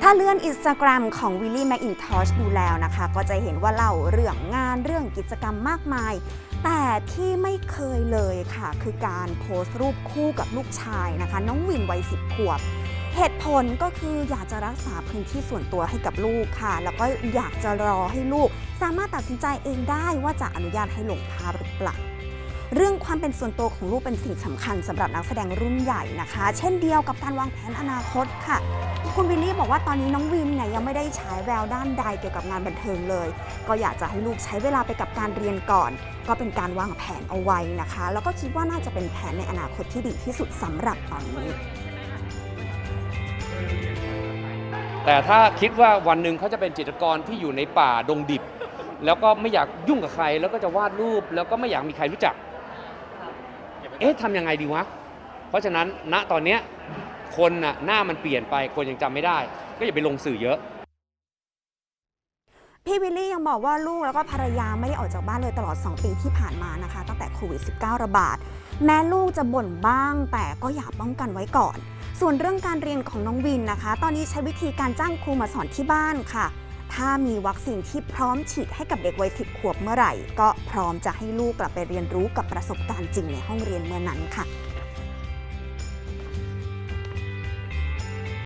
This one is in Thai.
ถ้าเลื่อนอินสตาแกรมของวิลลี่แม i อินทอชดูแล้วนะคะ ก็จะเห็นว่าเล่าเรื่องงานเรื่องกิจกรรมมากมาย แต่ที่ไม่เคยเลยค่ะ คือการโพสต์รูปคู่กับลูกชายนะคะ น้องวินวัยสิบขวบ เหตุผลก็คืออยากจะรักษาพื้นที่ส่วนตัวให้กับลูกค่ะ แล้วก็อยากจะรอให้ลูก สามารถตัดสินใจเองได้ว่าจะอนุญาตให้ลงภาพหรือเปล่า เรื่องความเป็นส่วนตัวของลูกเป็นสิ่งสำคัญสำหรับนักแสดงรุ่นใหญ่นะคะ เช่นเดียวกับการวางแผนอนาคตค่ะ คุณวิลลี่บอกว่าตอนนี้น้องวินเนี่ยยังไม่ได้ฉายแววด้านใดเกี่ยวกับงานบันเทิงเลย ก็อยากจะให้ลูกใช้เวลาไปกับการเรียนก่อน ก็เป็นการวางแผนเอาไว้นะคะ แล้วก็คิดว่าน่าจะเป็นแผนในอนาคตที่ดีที่สุดสำหรับตอนนี้แต่ถ้าคิดว่าวันหนึ่งเขาจะเป็นจิตรกรที่อยู่ในป่าดงดิบ แล้วก็ไม่อยากยุ่งกับใคร แล้วก็จะวาดรูป แล้วก็ไม่อยากมีใครรู้จัก เอ๊ะทำยังไงดีวะ เพราะฉะนั้นณตอนเนี้ยคนน่ะหน้ามันเปลี่ยนไปคนยังจำไม่ได้ ก็อย่าไปลงสื่อเยอะ พี่วิลลี่ยังบอกว่าลูกแล้วก็ภรรยาไม่ได้ออกจากบ้านเลยตลอด 2 ปีที่ผ่านมานะคะ ตั้งแต่โควิด -19 ระบาด แม้ลูกจะบ่นบ้าง แต่ก็อยากป้องกันไว้ก่อน ส่วนเรื่องการเรียนของน้องวินนะคะ ตอนนี้ใช้วิธีการจ้างครูมาสอนที่บ้านค่ะ ถ้ามีวัคซีนที่พร้อมฉีดให้กับเด็กวัยสิบขวบเมื่อไหร่ ก็พร้อมจะให้ลูกกลับไปเรียนรู้กับประสบการณ์จริงในห้องเรียนเมื่อนั้นค่ะ